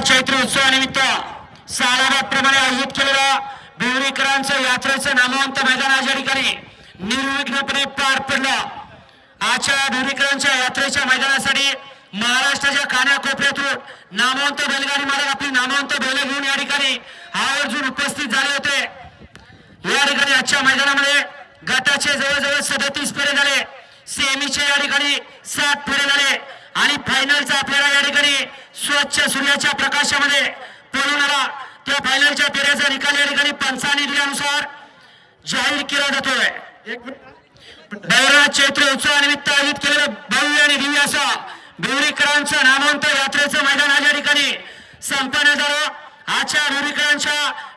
चैत्र उत्सवानिमित्त सालाबादप्रमाणे आयोजित केलेल्या भिवरीकरांचं यात्रेचं नामवंत मैदान आज या ठिकाणी निर्विघ्नपणे पार पडलं. आजच्या भिवरीकरांच्या यात्रेच्या मैदानासाठी महाराष्ट्राच्या कानाकोपऱ्यातून नामवंत बैलगाडी मालक आपली नामवंत बैल घेऊन या ठिकाणी आवर्जून उपस्थित झाले होते. या ठिकाणी आजच्या मैदानामध्ये गटाचे जवळजवळ सदतीस फेरे झाले. सेमीचे या ठिकाणी सात फेरे झाले. आणि फायनलचा आपल्याला या ठिकाणी स्वच्छ सूर्याच्या प्रकाशामध्ये आला त्या फायनलच्या फेऱ्याचा निकाल या ठिकाणी पंचांनी दिल्यानुसार जाहीर केला जातोय. चैत्र उत्सवानिमित्त आयोजित केलेलं भव्य आणि दिव्य असं भिवरीकरांचं नामवंत यात्रेचं मैदान आज या ठिकाणी संपन्न झालं. आजच्या भिवरीकरांच्या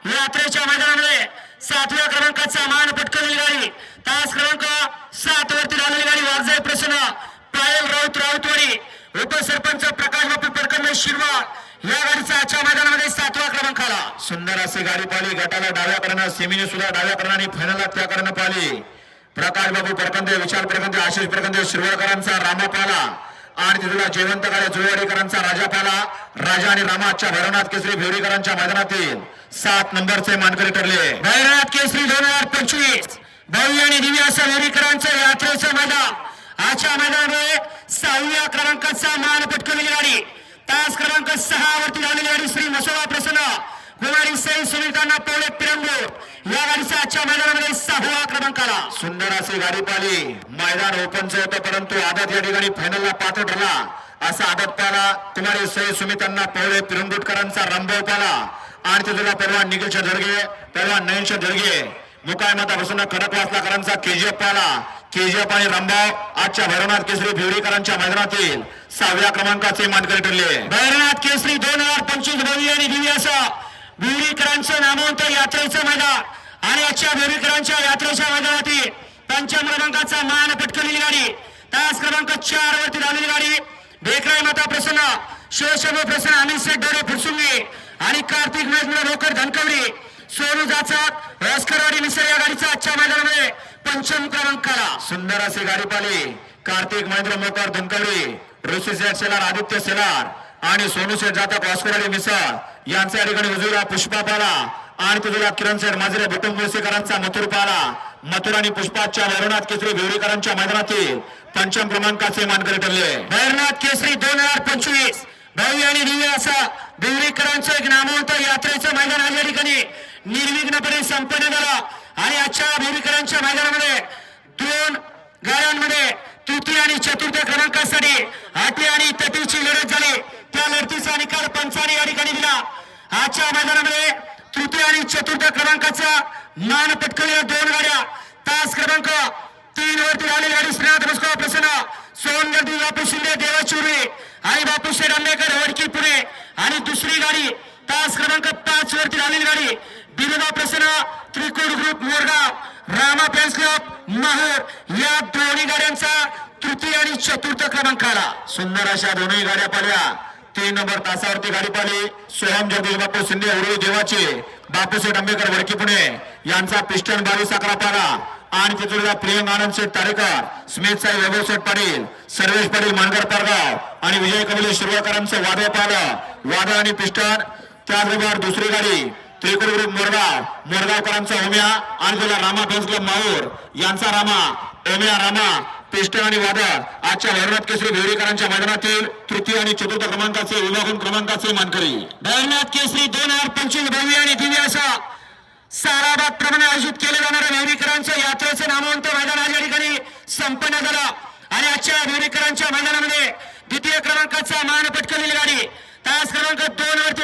यात्रेच्या मैदानामध्ये सातव्या क्रमांकाचा मान पटकवलेली गाडी तास क्रमांक सात वरती झालेली गाडी वाघजाई प्रसन्न पायल राऊत राऊतवाडी उपसरपंच प्रकाश बापू पडकंदे या गाडीचा आजच्या मैदानामध्ये सातवा क्रमांक आला. सुंदर असे गाडी पाहिली गटाला डाव्या करणं सेमीने सुद्धा डाव्या करणं आणि फायनलला त्या करणं पाहिली. प्रकाश बाबू प्रकंदे विशाल प्रकंदे आशिष प्रकंदे शिरवाडकरांचा रामा पाला. आणि तिथला जयवंत काळे जुळवाडीकरांचा राजा पाला. राजा आणि रामा आजच्या भैरवनाथ केसरी भिवरीकरांच्या मैदानातील सात नंबरचे मानकरी ठरले. भैरवनाथ केसरी दोन हजार पंचवीस भव्य आणि दिव्य असं मोरीकरांचं यात्रेचं मैदान. आजच्या मैदानामध्ये सहाव्या क्रमांकाचा मान पटकवलेली गाडी. तास क्रमांक सहा वरती झालेली गाडी श्री नसोबा प्रसन्न. कुमारी सई सुनीतांना पवळे पिरंगूर या गाडीचा आजच्या मैदानामध्ये सहावा क्रमांक आला सुंदर अशी गाडी पाली मैदान ओपनचं होतं परंतु आदत या ठिकाणी फायनलला पात्र ठरला. असा आदत पाला कुमारी सई सुमितांना पवळे पिरंगुटकरांचा रंभव पाला आणि तिथला परवा निखिलच्या धडगे परवा नयनच्या धडगे. मुकाय माता बसून खडकवासलाकरांचा केजीएफ पाला केजीएफ आणि रामबाव आजच्या भैरवनाथ केसरी भिवरीकरांच्या मैदानातील सहाव्या क्रमांकाचे मानकरी ठरले. भैरवनाथ केसरी दोन हजार पंचवीस भव्य आणि दिव्य असं भिवरीकरांचं नामवंत यात्रेचं मैदान. आणि आजच्या भिवरीकरांच्या यात्रेच्या मैदानातील पंचम क्रमांकाचा मान पटकवलेली गाडी. तास क्रमांक चार वरती झालेली गाडी. भेकराय माता प्रसन्न शिवशंभ प्रसन्न अमित शेठ डोरे फुरसुंगी आणि कार्तिक मेघमेळ रोकर धनकवडी सोनू जाचक रस्करवाडी मिसळ या गाडीचा आजच्या मैदानामध्ये पंचम क्रमांक आला सुंदर अशी गाडी पाहिली कार्तिक महेंद्र मोकर धनकवडी ऋषी सेठ सेलार आदित्य सेलार आणि सोनू सेठ जातक वास्कोराडी मिसळ यांच्या ठिकाणी उजवीला पुष्पा पाला आणि तुझला किरण सेठ माजरे बुटुंब मुळसेकरांचा मथुर पाला. मथुर आणि पुष्पाच्या वरुणात केसरी भिवरीकरांच्या मैदानातील पंचम क्रमांकाचे मानकरी ठरले. भैरनाथ केसरी दोन हजार पंचवीस. भव्य आणि दिव्य असं भिवरीकरांचं एक नामवंत यात्रेचं मैदान आज या ठिकाणी निर्विघ्नपणे संपन्न झालं. आणि आजच्या भूमिकरांच्या मैदानामध्ये दोन गाड्यांमध्ये तृतीय आणि चतुर्थ क्रमांकासाठी आठवी आणि तटीची लढत झाली. त्या लढतीचा निकाल पंचाने या ठिकाणी दिला. आजच्या मैदानामध्ये तृतीय आणि चतुर्थ क्रमांकाचा मान पटकलेल्या दोन गाड्या. तास क्रमांक तीन वरती झालेली गाडी श्रीनाथ रस्को प्रसन्न सोनगर्दी बापू शिंदे देवाचुरी आणि बापू शेठ आंबेकर वडकी पुणे आणि दुसरी गाडी तास क्रमांक पाच वरती झालेली गाडी. त्रिकोड group Morgaon Rama fans club Mahur या दोन्ही गाड्यांचा तृतीय आणि चतुर्थ क्रमांक आला सुंदर अशा दोन्ही गाड्या पाहिल्या तीन नंबर तासावरती गाडी पाली सोहम जगदीश बापू शिंदे उरुळी देवाचे. बापूसेठ आंबेकर वडकी पुणे. यांचा पिस्टन बावीस अकरा पारा आणि तिथून प्रियंक आनंद शेठ तारेकर स्मित साहेब वैभव शेठ पाटील सर्वेश पाटील मानगर पारगाव आणि विजय कमले शिरवाकरांचं वादळ पाहिलं वादळ आणि पिस्टन त्याचबरोबर दुसरी गाडी त्रिकोण ग्रुप मोरगाव मोरगावकरांचा ओम्या आणि त्याला रामा फॅन्स माऊर यांचा रामा ओम्या रामा पिस्टन आणि वादळ. आजच्या वैरनाथ केसरी भिवरीकरांच्या मैदानातील तृतीय आणि चतुर्थ क्रमांकाचे विभागून क्रमांकाचे मानकरी. भैरनाथ केसरी दोन हजार पंचवीस भव्य आणि दिव्य असा साराबाद प्रमाणे आयोजित केले जाणाऱ्या भेवरीकरांचं यात्रेचे नामवंत मैदान आज या ठिकाणी संपन्न झालं. आणि आजच्या भेवरीकरांच्या मैदानामध्ये द्वितीय क्रमांकाचा मान पटकवलेली गाडी. तास क्रमांक दोन वरती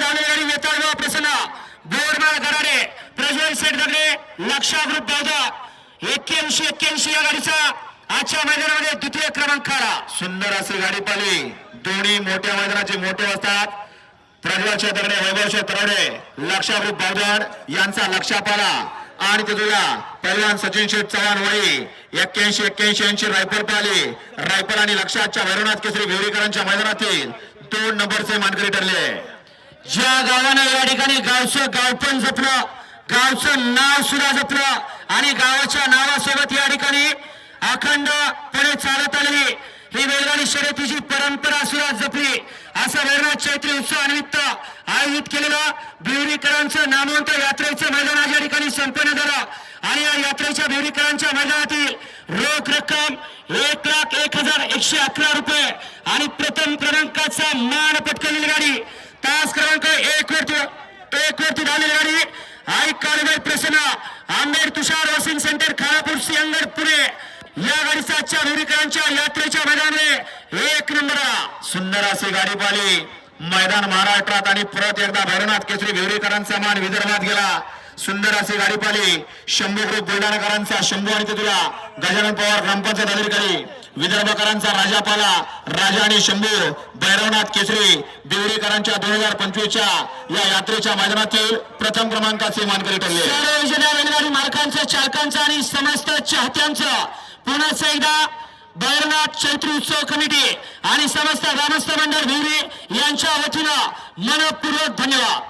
दगडे लक्षा ग्रुप दावदा एक्क्याऐंशी एक्क्याऐंशी या गाडीचा आजच्या मैदानामध्ये द्वितीय क्रमांक आला सुंदर अशी गाडी पाहिली. दोन्ही मोठ्या मैदानाचे मोठे असतात. प्रज्वलचे दगडे वैभवचे तरवडे लक्षाग्रुप बावधन यांचा लक्षा पाला आणि तिथूला पहिलवान सचिन शेठ चव्हाण वळी. एक्क्याऐंशी एक्क्याऐंशी यांची रायफल पाहिली. रायफल आणि लक्षाच्या भैरवनाथ केसरी भिवरीकरांच्या मैदानातील दोन नंबरचे मानकरी ठरले. ज्या गावानं या ठिकाणी गावचं गाव पण जपलं गावचं नाव सुद्धा जपलं आणि गावाच्या नावासोबत या ठिकाणी अखंडपणे चालत आलेली ही बैलगाडी शर्यतीची परंपरा सुद्धा जपली. असं वैरनाथ चैत्री उत्सवानिमित्त आयोजित केलेलं बिवरीकरांचं नामवंत यात्रेचं मैदान आज या ठिकाणी संपन्न झालं. आणि या यात्रेच्या बिवरीकरांच्या मैदानातील रोख रक्कम एक लाख एक हजार एकशे अकरा रुपये आणि प्रथम क्रमांकाचा मान पटकवलेली गाडी तास क्रमांक एक वरती एक वरती धावलेली गाडी. आई काळूबाई प्रसन्न आंबेड तुषार वॉशिंग सेंटर खानापूर सिंहगड पुणे. या गाडीचा आजच्या बिवरीकरांच्या यात्रेच्या मैदानाने एक नंबर सुंदर अशी गाडी पाली मैदान महाराष्ट्रात आणि परत एकदा भैरनाथ केसरी विवरीकरांचा मान विदर्भात गेला. सुंदर असे गाडी पाहिली. शंभू ग्रुप बुलढाणाकरांचा शंभू आणि तुला गजानन पवार ग्रामपंचायत अधिकारी विदर्भकरांचा राजा पाला. राजा आणि शंभू भैरवनाथ केसरी बिवरीकरांच्या दोन हजार पंचवीसच्या या यात्रेच्या मैदानातील प्रथम क्रमांकाचे मानकरी ठरले. सर्व चालकांचं आणि समस्त चाहत्यांचं पुन्हा एकदा भैरनाथ चैत्री उत्सव कमिटी आणि समस्त ग्रामस्थ मंडळ भिवरी यांच्या वतीनं मनपूर्वक धन्यवाद.